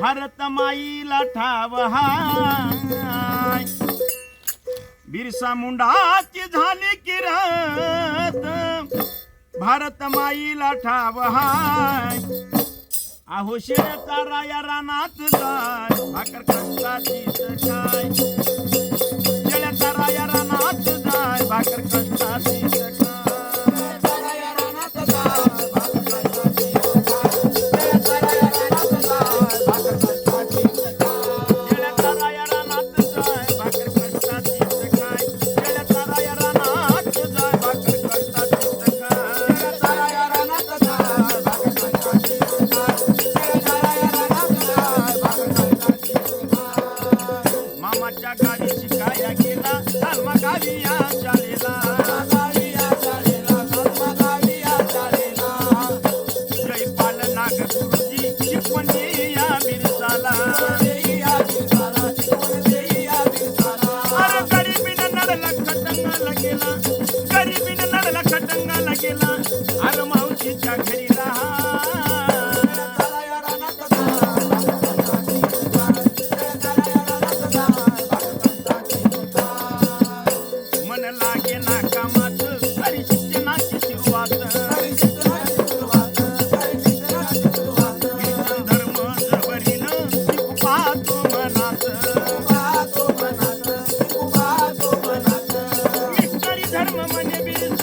भारत माईला ठाव बिरसा मुंडाची झाली किरत भारत माईला ठाव आहो शेळचा राया रानात जाय. भाकर कष्टाची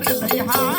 真的厉害。